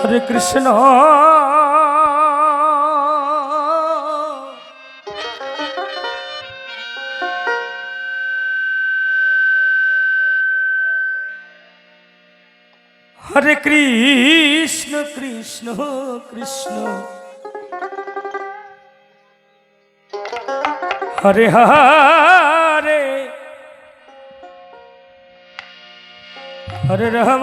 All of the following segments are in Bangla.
হরে কৃষ্ণ। হরে কৃষ্ণ কৃষ্ণ কৃষ্ণ। হরে হরে। হরে রাম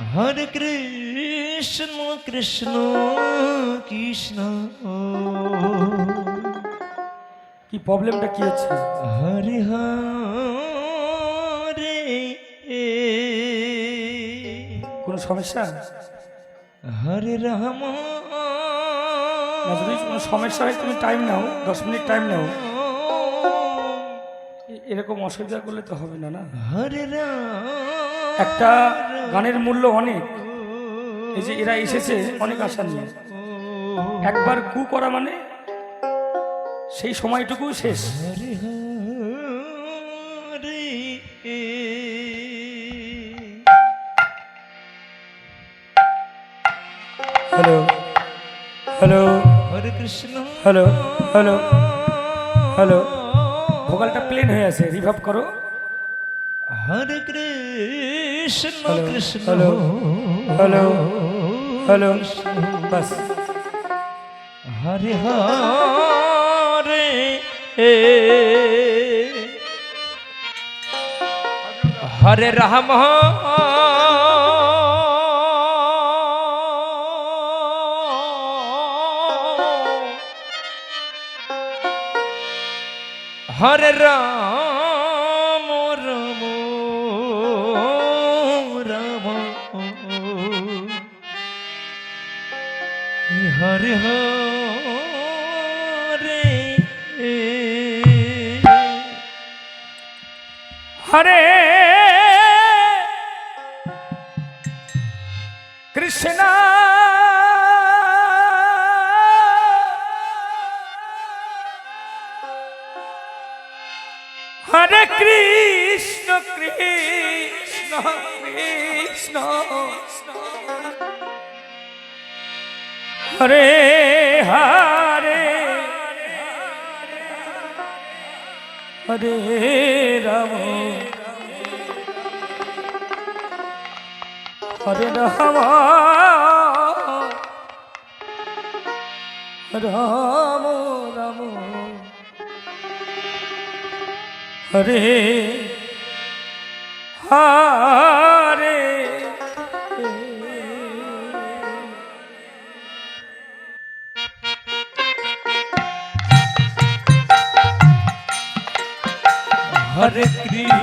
হরে কৃষ্ণ কৃষ্ণ কৃষ্ণ। কি প্রবলেমটা কি হচ্ছে হরে হরে। কোনো সমস্যা? হরে রাম। যদি কোনো সমস্যা হয় তুমি টাইম নাও দশ মিনিট টাইম নাও। এরকম অসুবিধা করলে তো হবে না না? হরে রাম। একটা গানের মূল্য অনেক। এই যে এরা এসেছে অনেক আশা নিয়ে। একবার কু করা মানে সেই সময়টুকু শেষ। Hello hello Hare Krishna hello hello hello. ভোকালটা plain হয়ে আছে রিভাব করো। Hare Krishna Krishna hello, hello, hello বাস হরে হরে হরে রাম হরে রাম। হরে হরে হরে। কৃষ্ণ। হরে কৃষ্ণ কৃষ্ণ কৃষ্ণ। হরে হরে হরে রাম হরে রাম রাম রাম হরে হরে হরে কৃষ্ণ।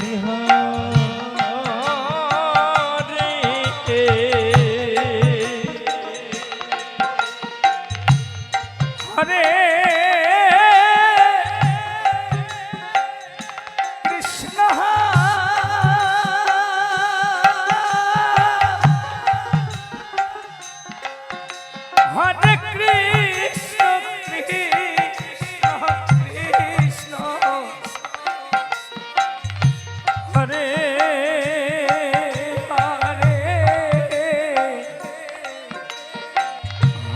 হরে হরে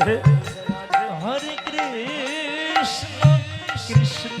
রাধে হরে কৃষ্ণ কৃষ্ণ।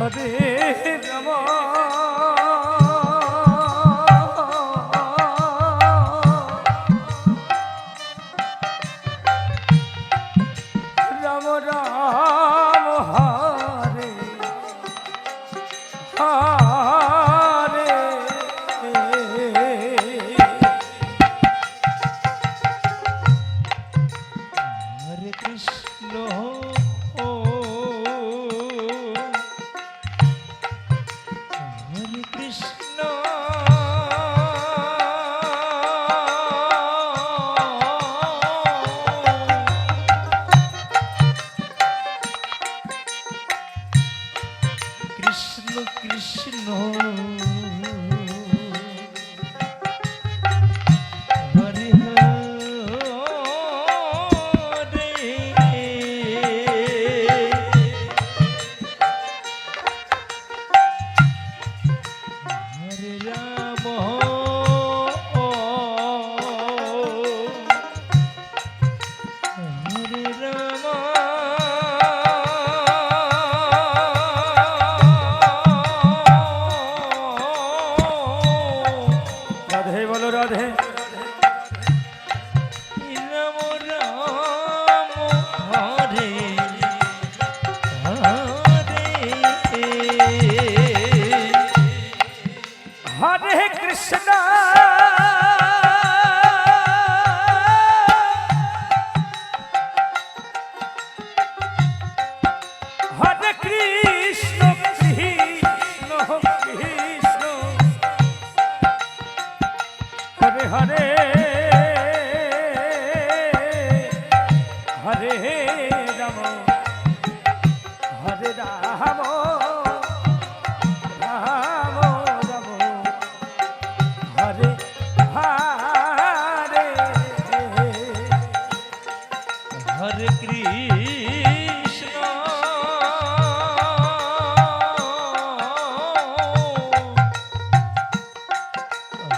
અરે રમા राधे राधे